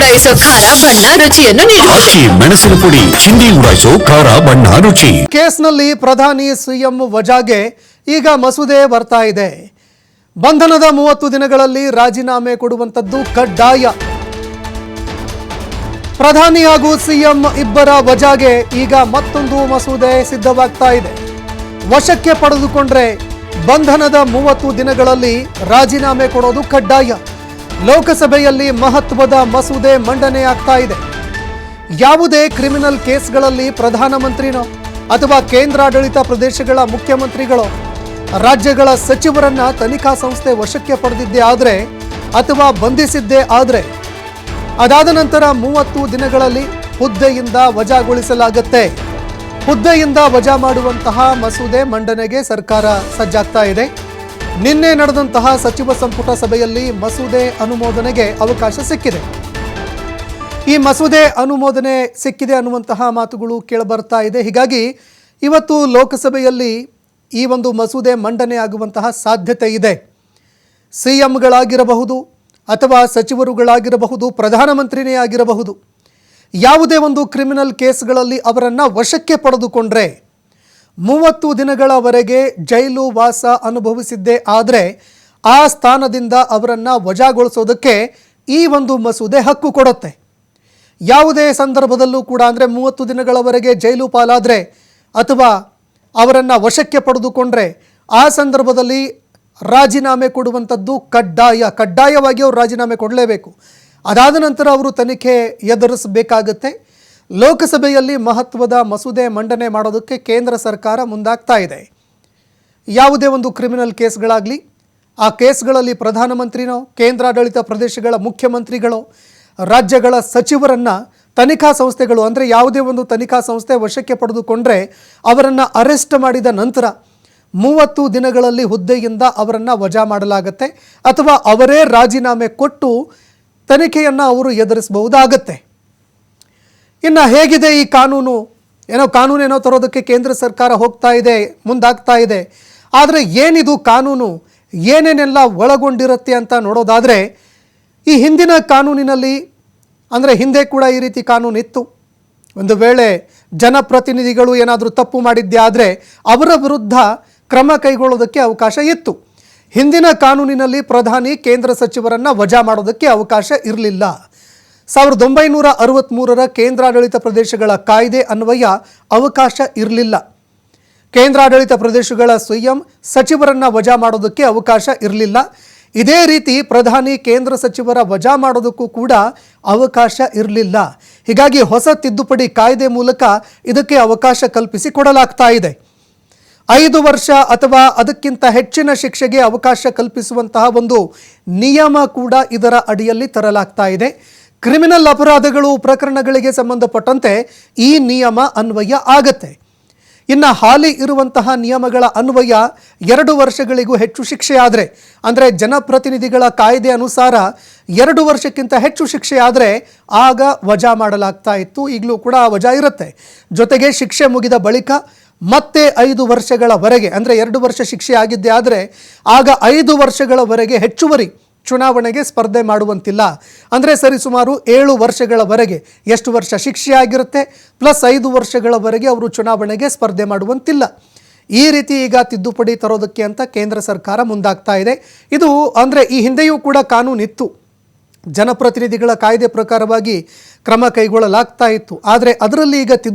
ಉಡಾಯಿಸೋ ಖಾರ ಬಣ್ಣ ರುಚಿಯನ್ನು ನೀಡುತ್ತದೆ ಮೆಣಸಿನ ಪುಡಿ ಚಿಂದಿ ಉಡಾಯಿಸೋ ಖಾರ ಬಣ್ಣ ರುಚಿ. ಕೇಸ್ನಲ್ಲಿ ಪ್ರಧಾನಿ ಸಿಎಂ ವಜಾಗೆ ಈಗ ಮಸೂದೆ ಬರ್ತಾ ಇದೆ. ಬಂಧನದ ಮೂವತ್ತು ದಿನಗಳಲ್ಲಿ ರಾಜೀನಾಮೆ ಕೊಡುವಂಥದ್ದು ಕಡ್ಡಾಯ. ಪ್ರಧಾನಿ ಹಾಗೂ ಸಿಎಂ ಇಬ್ಬರ ವಜಾಗೆ ಈಗ ಮತ್ತೊಂದು ಮಸೂದೆ ಸಿದ್ಧವಾಗ್ತಾ ಇದೆ. ವಶಕ್ಕೆ ಪಡೆದುಕೊಂಡ್ರೆ ಬಂಧನದ ಮೂವತ್ತು ದಿನಗಳಲ್ಲಿ ರಾಜೀನಾಮೆ ಕೊಡೋದು ಕಡ್ಡಾಯ. ಲೋಕಸಭೆಯಲ್ಲಿ ಮಹತ್ವದ ಮಸೂದೆ ಮಂಡನೆಯಾಗ್ತಾ ಇದೆ. ಯಾವುದೇ ಕ್ರಿಮಿನಲ್ ಕೇಸ್ಗಳಲ್ಲಿ ಪ್ರಧಾನಮಂತ್ರಿನೋ ಅಥವಾ ಕೇಂದ್ರಾಡಳಿತ ಪ್ರದೇಶಗಳ ಮುಖ್ಯಮಂತ್ರಿಗಳೋ ರಾಜ್ಯಗಳ ಸಚಿವರನ್ನ ತನಿಖಾ ಸಂಸ್ಥೆ ವಶಕ್ಕೆ ಪಡೆದಿದ್ದೇ ಆದರೆ ಅಥವಾ ಬಂಧಿಸಿದ್ದೇ ಆದರೆ ಅದಾದ ನಂತರ ಮೂವತ್ತು ದಿನಗಳಲ್ಲಿ ಹುದ್ದೆಯಿಂದ ವಜಾಗೊಳಿಸಲಾಗುತ್ತೆ. ಹುದ್ದೆಯಿಂದ ವಜಾ ಮಾಡುವಂತಹ ಮಸೂದೆ ಮಂಡನೆಗೆ ಸರ್ಕಾರ ಸಜ್ಜಾಗ್ತಾ ಇದೆ. ನಿನ್ನೆ ನಡೆದಂತಹ ಸಚಿವ ಸಂಪುಟ ಸಭೆಯಲ್ಲಿ ಮಸೂದೆ ಅನುಮೋದನೆಗೆ ಅವಕಾಶ ಸಿಕ್ಕಿದೆ. ಈ ಮಸೂದೆ ಅನುಮೋದನೆ ಸಿಕ್ಕಿದೆ ಅನ್ನುವಂತಹ ಮಾತುಗಳು ಕೇಳಬರ್ತಾ ಇದೆ. ಹೀಗಾಗಿ ಇವತ್ತು ಲೋಕಸಭೆಯಲ್ಲಿ ಈ ಒಂದು ಮಸೂದೆ ಮಂಡನೆ ಆಗುವಂತಹ ಸಾಧ್ಯತೆ ಇದೆ. ಸಿ ಎಂಗಳಾಗಿರಬಹುದು ಅಥವಾ ಸಚಿವರುಗಳಾಗಿರಬಹುದು, ಪ್ರಧಾನಮಂತ್ರಿನೇ ಆಗಿರಬಹುದು, ಯಾವುದೇ ಒಂದು ಕ್ರಿಮಿನಲ್ ಕೇಸ್ಗಳಲ್ಲಿ ಅವರನ್ನು ವಶಕ್ಕೆ ಪಡೆದುಕೊಂಡ್ರೆ ಮೂವತ್ತು ದಿನಗಳವರೆಗೆ ಜೈಲು ವಾಸ ಅನುಭವಿಸಿದ್ದೇ ಆದರೆ ಆ ಸ್ಥಾನದಿಂದ ಅವರನ್ನು ವಜಾಗೊಳಿಸೋದಕ್ಕೆ ಈ ಒಂದು ಮಸೂದೆ ಹಕ್ಕು ಕೊಡುತ್ತೆ. ಯಾವುದೇ ಸಂದರ್ಭದಲ್ಲೂ ಕೂಡ ಅಂದರೆ ಮೂವತ್ತು ದಿನಗಳವರೆಗೆ ಜೈಲು ಪಾಲಾದರೆ ಅಥವಾ ಅವರನ್ನು ವಶಕ್ಕೆ ಪಡೆದುಕೊಂಡ್ರೆ ಆ ಸಂದರ್ಭದಲ್ಲಿ ರಾಜೀನಾಮೆ ಕೊಡುವಂಥದ್ದು ಕಡ್ಡಾಯ, ಕಡ್ಡಾಯವಾಗಿ ಅವರು ರಾಜೀನಾಮೆ ಕೊಡಲೇಬೇಕು. ಅದಾದ ನಂತರ ಅವರು ತನಿಖೆ ಎದುರಿಸಬೇಕಾಗತ್ತೆ. ಲೋಕಸಭೆಯಲ್ಲಿ ಮಹತ್ವದ ಮಸೂದೆ ಮಂಡನೆ ಮಾಡೋದಕ್ಕೆ ಕೇಂದ್ರ ಸರ್ಕಾರ ಮುಂದಾಗ್ತಾ ಇದೆ. ಯಾವುದೇ ಒಂದು ಕ್ರಿಮಿನಲ್ ಕೇಸ್ಗಳಾಗಲಿ, ಆ ಕೇಸ್ಗಳಲ್ಲಿ ಪ್ರಧಾನಮಂತ್ರಿನೋ, ಕೇಂದ್ರಾಡಳಿತ ಪ್ರದೇಶಗಳ ಮುಖ್ಯಮಂತ್ರಿಗಳೋ, ರಾಜ್ಯಗಳ ಸಚಿವರನ್ನು ತನಿಖಾ ಸಂಸ್ಥೆಗಳು, ಅಂದರೆ ಯಾವುದೇ ಒಂದು ತನಿಖಾ ಸಂಸ್ಥೆ ವಶಕ್ಕೆ ಪಡೆದುಕೊಂಡ್ರೆ ಅವರನ್ನು ಅರೆಸ್ಟ್ ಮಾಡಿದ ನಂತರ ಮೂವತ್ತು ದಿನಗಳಲ್ಲಿ ಹುದ್ದೆಯಿಂದ ಅವರನ್ನು ವಜಾ ಮಾಡಲಾಗತ್ತೆ, ಅಥವಾ ಅವರೇ ರಾಜೀನಾಮೆ ಕೊಟ್ಟು ತನಿಖೆಯನ್ನು ಅವರು ಎದುರಿಸಬಹುದಾಗತ್ತೆ. ಇನ್ನು ಹೇಗಿದೆ ಈ ಕಾನೂನು? ಏನೋ ಕಾನೂನೇನೋ ತರೋದಕ್ಕೆ ಕೇಂದ್ರ ಸರ್ಕಾರ ಹೋಗ್ತಾ ಇದೆ, ಮುಂದಾಗ್ತಾ ಇದೆ. ಆದರೆ ಏನಿದು ಕಾನೂನು? ಏನೇನೆಲ್ಲ ಒಳಗೊಂಡಿರುತ್ತೆ ಅಂತ ನೋಡೋದಾದರೆ, ಈ ಹಿಂದಿನ ಕಾನೂನಿನಲ್ಲಿ, ಅಂದರೆ ಹಿಂದೆ ಕೂಡ ಈ ರೀತಿ ಕಾನೂನು ಇತ್ತು ಒಂದು ವೇಳೆ ಜನಪ್ರತಿನಿಧಿಗಳು ಏನಾದರೂ ತಪ್ಪು ಮಾಡಿದ್ದೇ ಆದರೆ ಅವರ ವಿರುದ್ಧ ಕ್ರಮ ಕೈಗೊಳ್ಳೋದಕ್ಕೆ ಅವಕಾಶ ಇತ್ತು. ಹಿಂದಿನ ಕಾನೂನಿನಲ್ಲಿ ಪ್ರಧಾನಿ ಕೇಂದ್ರ ಸಚಿವರನ್ನು ವಜಾ ಮಾಡೋದಕ್ಕೆ ಅವಕಾಶ ಇರಲಿಲ್ಲ. ಸಾವಿರದ ಒಂಬೈನೂರ ಅರವತ್ತ್ಮೂರರ ಕೇಂದ್ರಾಡಳಿತ ಪ್ರದೇಶಗಳ ಕಾಯ್ದೆ ಅನ್ವಯ ಅವಕಾಶ ಇರಲಿಲ್ಲ. ಕೇಂದ್ರಾಡಳಿತ ಪ್ರದೇಶಗಳ ಸ್ವಯಂ ಸಚಿವರನ್ನು ವಜಾ ಮಾಡೋದಕ್ಕೆ ಅವಕಾಶ ಇರಲಿಲ್ಲ. ಇದೇ ರೀತಿ ಪ್ರಧಾನಿ, ಕೇಂದ್ರ ಸಚಿವರ ವಜಾ ಮಾಡೋದಕ್ಕೂ ಕೂಡ ಅವಕಾಶ ಇರಲಿಲ್ಲ. ಹೀಗಾಗಿ ಹೊಸ ತಿದ್ದುಪಡಿ ಕಾಯ್ದೆ ಮೂಲಕ ಇದಕ್ಕೆ ಅವಕಾಶ ಕಲ್ಪಿಸಿ ಕೊಡಲಾಗ್ತಾ ಇದೆ. ಐದು ವರ್ಷ ಅಥವಾ ಅದಕ್ಕಿಂತ ಹೆಚ್ಚಿನ ಶಿಕ್ಷೆಗೆ ಅವಕಾಶ ಕಲ್ಪಿಸುವಂತಹ ಒಂದು ನಿಯಮ ಕೂಡ ಇದರ ಅಡಿಯಲ್ಲಿ ತರಲಾಗ್ತಾ ಇದೆ. ಕ್ರಿಮಿನಲ್ ಅಪರಾಧಗಳು ಪ್ರಕರಣಗಳಿಗೆ ಸಂಬಂಧಪಟ್ಟಂತೆ ಈ ನಿಯಮ ಅನ್ವಯ ಆಗತ್ತೆ. ಇನ್ನು ಹಾಲಿ ಇರುವಂತಹ ನಿಯಮಗಳ ಅನ್ವಯ ಎರಡು ವರ್ಷಗಳಿಗೂ ಹೆಚ್ಚು ಶಿಕ್ಷೆಯಾದರೆ ಅಂದರೆ ಜನಪ್ರತಿನಿಧಿಗಳ ಕಾಯ್ದೆ ಅನುಸಾರ ಎರಡು ವರ್ಷಕ್ಕಿಂತ ಹೆಚ್ಚು ಶಿಕ್ಷೆಯಾದರೆ ಆಗ ವಜಾ ಮಾಡಲಾಗ್ತಾ ಇತ್ತು, ಈಗಲೂ ಕೂಡ ಆ ವಜಾ ಇರುತ್ತೆ. ಜೊತೆಗೆ ಶಿಕ್ಷೆ ಮುಗಿದ ಬಳಿಕ ಮತ್ತೆ ಐದು ವರ್ಷಗಳವರೆಗೆ, ಅಂದರೆ ಎರಡು ವರ್ಷ ಶಿಕ್ಷೆ ಆಗಿದ್ದೆ ಆದರೆ, ಆಗ ಐದು ವರ್ಷಗಳವರೆಗೆ ಹೆಚ್ಚುವರಿ ಚುನಾವಣೆಗೆ ಸ್ಪರ್ಧೆ ಮಾಡುವಂತಿಲ್ಲ. ಅಂದರೆ ಸರಿಸುಮಾರು ಏಳು ವರ್ಷಗಳವರೆಗೆ ಎಷ್ಟು ವರ್ಷ ಶಿಕ್ಷೆ ಆಗಿರುತ್ತೆ, ಪ್ಲಸ್ ಐದು ವರ್ಷಗಳವರೆಗೆ ಅವರು ಚುನಾವಣೆಗೆ ಸ್ಪರ್ಧೆ ಮಾಡುವಂತಿಲ್ಲ. ಈ ರೀತಿ ಈಗ ತಿದ್ದುಪಡಿ ತರೋದಕ್ಕೆ ಅಂತ ಕೇಂದ್ರ ಸರ್ಕಾರ ಮುಂದಾಗ್ತಾ ಇದೆ. ಇದು ಅಂದರೆ ಈ ಹಿಂದೆಯೂ ಕೂಡ ಕಾನೂನಿತ್ತು. ಜನಪ್ರತಿನಿಧಿಗಳ ಕಾಯ್ದೆ ಪ್ರಕಾರವಾಗಿ ಕ್ರಮ ಕೈಗೊಳ್ಳಲಾಗ್ತಾ ಇತ್ತು. ಆದರೆ ಅದರಲ್ಲಿ ಈಗ ತಿದ್ದು